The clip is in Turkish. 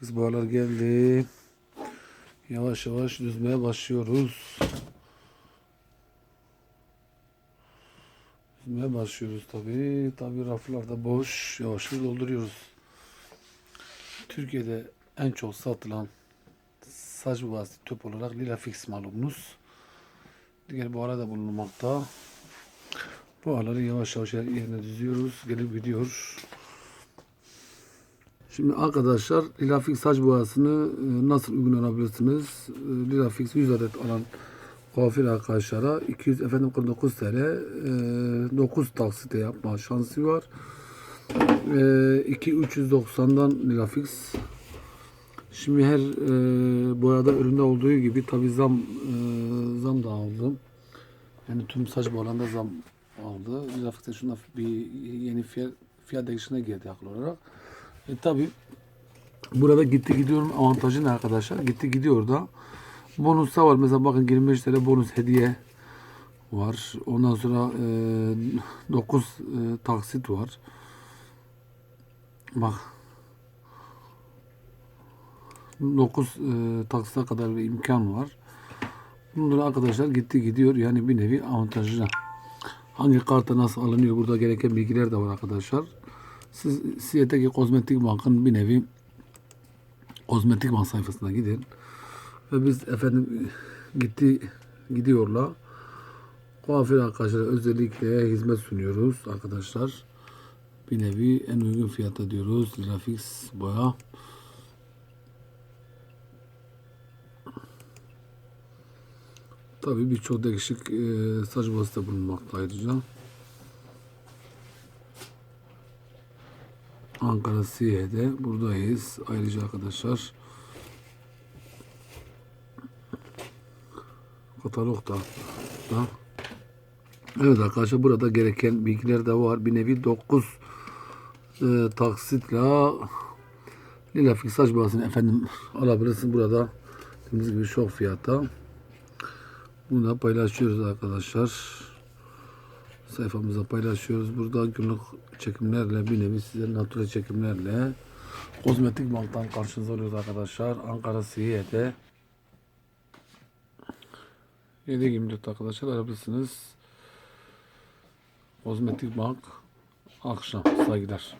Lafix boyalar geldi. Yavaş yavaş düzmeye başlıyoruz. Düzmeye başlıyoruz tabi. Tabi raflarda boş. Yavaş yavaş dolduruyoruz. Türkiye'de en çok satılan saç boyası tüp olarak Lilafix malumunuz. Diğer boyalar da bulunmakta. Boğaları yavaş yavaş yerine düzüyoruz. Gelip gidiyor. Şimdi arkadaşlar Lilafix saç boyasını e, nasıl uygulanabilirsiniz? E, Lilafix 100 adet alan kuaför arkadaşlara 200 efendim 49 TL e, 9 taksite yapma şansı var. E, 2 390'dan Lilafix. Şimdi her e, boyada üründe olduğu gibi tabi zam e, zam da aldım. Yani tüm saç boyalarında zam aldı. Lilafix'te şuna bir yeni fiyat, fiyat değişikliğine geldi haklı olarak. E tabi burada gitti gidiyorum avantajı ne arkadaşlar? Gitti gidiyor da bonus da var. Mesela bakın 25 TL bonus hediye var. Ondan sonra e, 9 e, taksit var. Bak 9 e, taksite kadar bir imkan var. Bunlar arkadaşlar gitti gidiyor. Yani bir nevi avantajlı. Hangi karta nasıl alınıyor? Burada gereken bilgiler de var arkadaşlar. Siz Siyeteki Kozmetik Bank'ın bir nevi Kozmetik Bank sayfasına gidin. Ve biz efendim gitti gidiyorlar. Kuaför arkadaşlara özellikle hizmet sunuyoruz arkadaşlar. Bir nevi en uygun fiyata diyoruz. Grafix boya. Tabii birçok değişik e, saç boyası da bulunmakta ayrıca. Ankara Siye'de buradayız. Ayrıca arkadaşlar katalog da. Evet arkadaşlar burada gereken bilgiler de var. Bir nevi 9 e, taksitle Lilafik saç boyasını efendim alabilirsiniz burada. Dediğimiz gibi şok fiyata. Bunu da paylaşıyoruz arkadaşlar. Sayfamıza paylaşıyoruz. Burada günlük çekimlerle bir nevi size natürel çekimlerle kozmetik banktan karşınıza oluyoruz arkadaşlar. Ankara Siye'de 724 arkadaşlar arabilirsiniz. Kozmetik bank akşam saygılar.